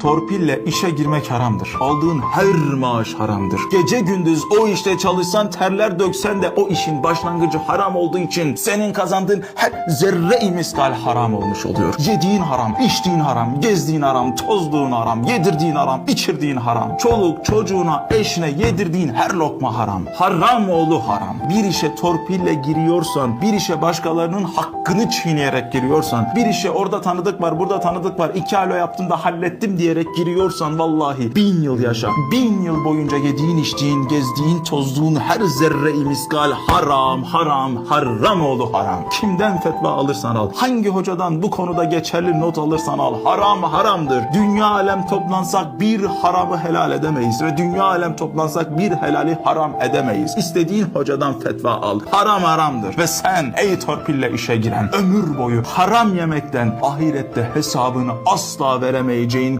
Torpille işe girmek haramdır. Aldığın her maaş haramdır. Gece gündüz o işte çalışsan terler döksen de o işin başlangıcı haram olduğu için senin kazandığın her zerre miskal haram olmuş oluyor. Yediğin haram, içtiğin haram, gezdiğin haram, tozduğun haram, yedirdiğin haram, içirdiğin haram. Çoluk çocuğuna, eşine yedirdiğin her lokma haram. Haram oğlu haram. Bir işe torpille giriyorsan, bir işe başkalarının hakkını çiğneyerek giriyorsan, bir işe orada tanıdık var, burada tanıdık var, iki alo yaptım da hallettim diyerek giriyorsan vallahi bin yıl yaşa. Bin yıl boyunca yediğin, içtiğin, gezdiğin, tozduğun her zerre miskal haram, haram, haram oğlu haram. Kimden fetva alırsan al, hangi hocadan bu konuda geçerli not alırsan al, haram haramdır. Dünya alem toplansak bir haramı helal edemeyiz ve dünya alem toplansak bir helali haram edemeyiz. İstediğin hocadan fetva al. Haram haramdır ve sen ey torpille işe giren ömür boyu haram yemekten ahirette hesabını asla veremeyeceğin